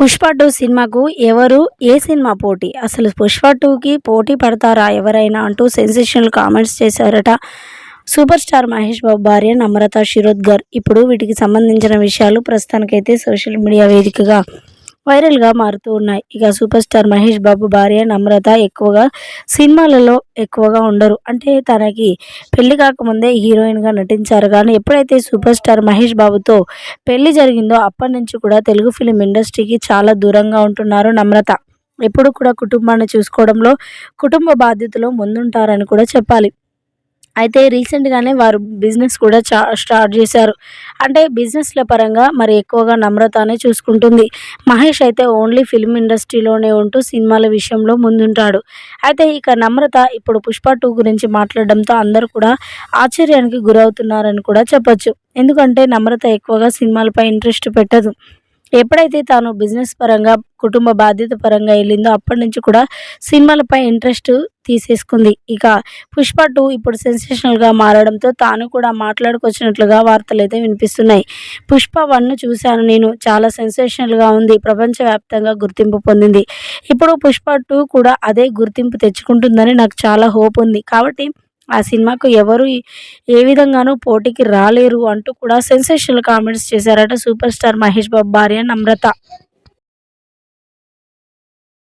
Pushpa two సినిమాకు ఎవరు ఏ cinema పోటీ? అసలు పుష్ప టూకి పోటీ పడతారా ఎవరైనా అంటూ సెన్సేషనల్ కామెంట్స్ చేశారట సూపర్ స్టార్ మహేష్ బాబు భార్య నమ్రత శిరోద్గర్ ఇప్పుడు వీటికి సంబంధించిన విషయాలు ప్రస్తుతానికైతే సోషల్ మీడియా వేదికగా వైరల్గా మారుతూ ఉన్నాయి. ఇక సూపర్ స్టార్ మహేష్ బాబు భార్య నమ్రత ఎక్కువగా సినిమాలలో ఎక్కువగా ఉండరు. అంటే తనకి పెళ్ళి కాకముందే హీరోయిన్గా నటించారు. కానీ ఎప్పుడైతే సూపర్ స్టార్ మహేష్ బాబుతో పెళ్ళి జరిగిందో అప్పటి నుంచి కూడా తెలుగు ఫిలిం ఇండస్ట్రీకి చాలా దూరంగా ఉంటున్నారు నమ్రత. ఎప్పుడు కూడా కుటుంబాన్ని చూసుకోవడంలో కుటుంబ బాధ్యతలో ముందుంటారని కూడా చెప్పాలి. అయితే రీసెంట్గానే వారు బిజినెస్ కూడా చా స్టార్ట్ చేశారు. అంటే బిజినెస్ల పరంగా మరి ఎక్కువగా నమ్రతనే చూసుకుంటుంది. మహేష్ అయితే ఓన్లీ ఫిల్మ్ ఇండస్ట్రీలోనే ఉంటూ సినిమాల విషయంలో ముందుంటాడు. అయితే ఇక నమ్రత ఇప్పుడు పుష్ప టూ గురించి మాట్లాడడంతో అందరూ కూడా ఆశ్చర్యానికి గురవుతున్నారని కూడా చెప్పచ్చు. ఎందుకంటే నమ్రత ఎక్కువగా సినిమాలపై ఇంట్రెస్ట్ పెట్టదు. ఎప్పుడైతే తాను బిజినెస్ పరంగా కుటుంబ బాధ్యత పరంగా వెళ్ళిందో అప్పటి నుంచి కూడా సినిమాలపై ఇంట్రెస్ట్ తీసేసుకుంది. ఇక పుష్ప టూ ఇప్పుడు సెన్సేషనల్గా మారడంతో తాను కూడా మాట్లాడుకొచ్చినట్లుగా వార్తలు అయితే వినిపిస్తున్నాయి. పుష్ప వన్ను చూశాను నేను. చాలా సెన్సేషనల్గా ఉంది. ప్రపంచవ్యాప్తంగా గుర్తింపు పొందింది. ఇప్పుడు పుష్ప టూ కూడా అదే గుర్తింపు తెచ్చుకుంటుందని నాకు చాలా హోప్ ఉంది. కాబట్టి ఆ సినిమాకు ఎవరు ఏ విధంగానూ పోటీకి రాలేరు అంటూ కూడా సెన్సేషనల్ కామెంట్స్ చేశారట సూపర్ స్టార్ మహేష్ బాబు భార్య నమ్రత.